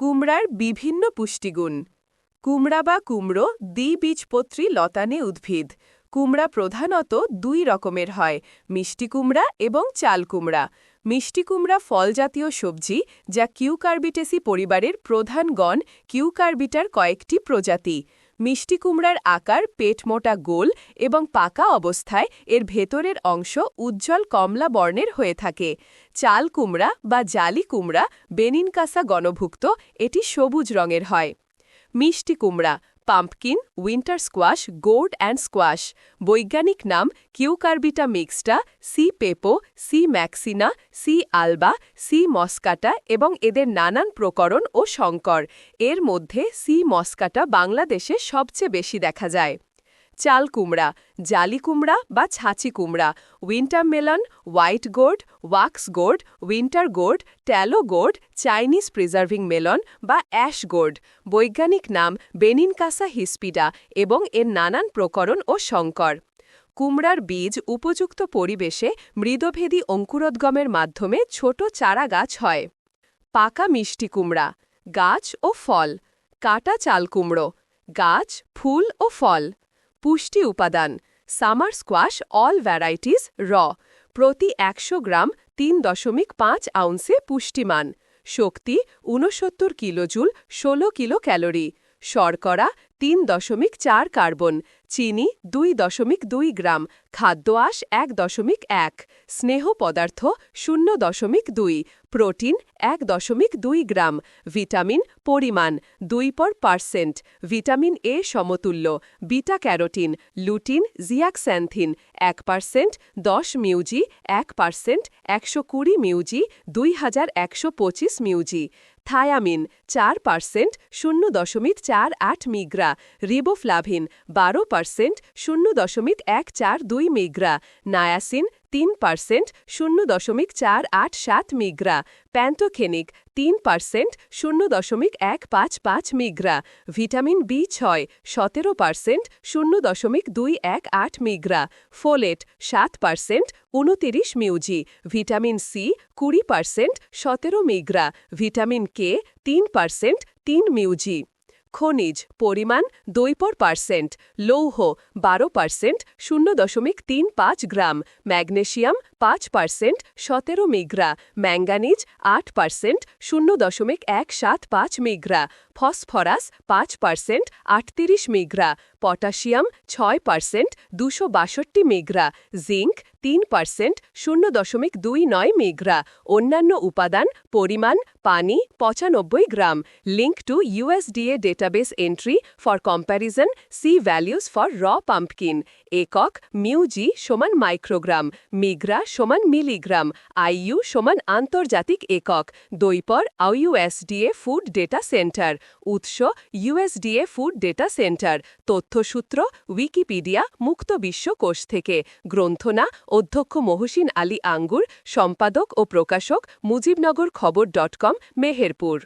কুমড়ার বিভিন্ন পুষ্টিগুণ। কুমড়া বা কুমড়ো দ্বিবীজপত্রী লতানে উদ্ভিদ। কুমড়া প্রধানত দুই রকমের হয়, মিষ্টি কুমড়া এবং চাল কুমড়া। মিষ্টি কুমড়া ফলজাতীয় সবজি যা কিউকার্বিটেসি পরিবারের প্রধান গণ কিউকার্বিটার কয়েকটি প্রজাতি। মিষ্টি কুমড়ার আকার, পেট মোটা গোল এবং পাকা অবস্থায় এর ভেতরের অংশ উজ্জ্বল কমলা বর্ণের হয়ে থাকে। চাল কুমড়া বা জালি কুমড়া, বেনিনকাসা গণভুক্ত, এটি সবুজ রঙের হয়। মিষ্টি কুমড়া pumpkin winter squash gourd and squash বৈজ্ঞানিক নাম Cucurbita mixta C pepo C maxima C alba C moschata এবং এদের নানান প্রকরণ ও সংকর। এর মধ্যে সি মস্কাটা বাংলাদেশে সবচেয়ে বেশি দেখা যায়। চাল কুমড়া, জালি কুমড়া বা ছাঁচি কুমড়া winter melon white gourd wax gourd winter gourd tallow gourd Chinese preserving melon বা অ্যাশ গোর্ড বৈজ্ঞানিক নাম বেনিনকাসা হিসপিডা এবং এর নানান প্রকরণ ও সংকর। কুমড়ার বীজ উপযুক্ত পরিবেশে মৃদভেদী অঙ্কুরোদ্গমের মাধ্যমে ছোট চারা গাছ হয়। পাকা মিষ্টি কুমড়া, গাছ ও ফল, কাটা চাল কুমড়ো, গাছ, ফুল ও ফল। পুষ্টি উপাদান, সামার স্কোয়াশ অল ভ্যারাইটিস র, প্রতি একশো গ্রাম তিন দশমিক পাঁচ আউন্সে পুষ্টিমান, শক্তি ঊনসত্তর কিলোজুল ষোলো কিলো ক্যালোরি শর্করা তিন দশমিক চার কার্বন, চিনি দুই দশমিক দুই গ্রাম, খাদ্য আঁশ এক দশমিক এক, স্নেহ পদার্থ শূন্য দশমিক দুই, প্রোটিন এক দশমিক দুই গ্রাম, ভিটামিন পরিমাণ দুই পর পার্সেন্ট, ভিটামিন এ সমতুল্য, বিটা ক্যারোটিন, লুটিন জিয়াক্স্যান্থিন এক পার্সেন্ট, দশ মিউজি এক পার্সেন্ট, একশো কুড়ি মিউজি, দুই হাজার একশো পঁচিশ মিউজি। থায়ামিন চার পার্সেন্ট শূন্য দশমিক চার আট মিগ্রা, রিবোফ্লাভিন বারো পার্সেন্ট শূন্য দশমিক এক চার দুই মিগ্রা, নায়াসিন তিন পার্সেন্ট শূন্য দশমিক চার আট সাত মিগ্রা। প্যান্টোখেনিক তিন পার্সেন্ট শূন্য দশমিক এক পাঁচ পাঁচ মিগ্রা। ভিটামিন বি ছয় সতেরো পার্সেন্ট শূন্য দশমিক দুই এক আট মিগ্রা। ফোলেট সাত পার্সেন্ট উনতিরিশ মিউজি। ভিটামিন সি কুড়ি পার্সেন্ট সতেরো মিগ্রা। ভিটামিন কে তিন পার্সেন্ট তিন মিউজি। খনিজ, পরিমাণ দৈপর পার্সেন্ট, লৌহ বারো পার্সেন্ট, শূন্য দশমিক তিন পাঁচ গ্রাম, ম্যাগনেশিয়াম পাঁচ পার্সেন্ট, সতেরো মিগ্রা, ম্যাঙ্গানিজ আট পার্সেন্ট, শূন্য দশমিক এক সাত পাঁচ মিগ্রা, ফসফরাস পাঁচ পার্সেন্ট, আটত্রিশ মিগ্রা পটাশিয়াম ছয় পার্সেন্ট, দুশো বাষট্টি মিগ্রা, জিঙ্ক তিন পার্সেন্ট, শূন্য দশমিক দুই নয় মিগ্রা। অন্যান্য উপাদান, পরিমাণ, পানি, পঁচানব্বই গ্রাম। Link to USDA database entry for comparison, C values for raw pumpkin. একক মিউজি সমান মাইক্রোগ্রাম, মিগ্রা সমান মিলিগ্রাম আইইউ সমান আন্তর্জাতিক একক। দৈপর আইইউএসডিএ ফুড ডেটা সেন্টার। উৎস ইউএসডিএ ফুড ডেটা সেন্টার। তথ্যসূত্র উইকিপিডিয়া মুক্ত বিশ্ব কোষ থেকে। গ্রন্থনা অধ্যক্ষ মহসিন আলী আঙ্গুর, সম্পাদক ও প্রকাশক মুজিবনগর খবর ডট কম, মেহেরপুর।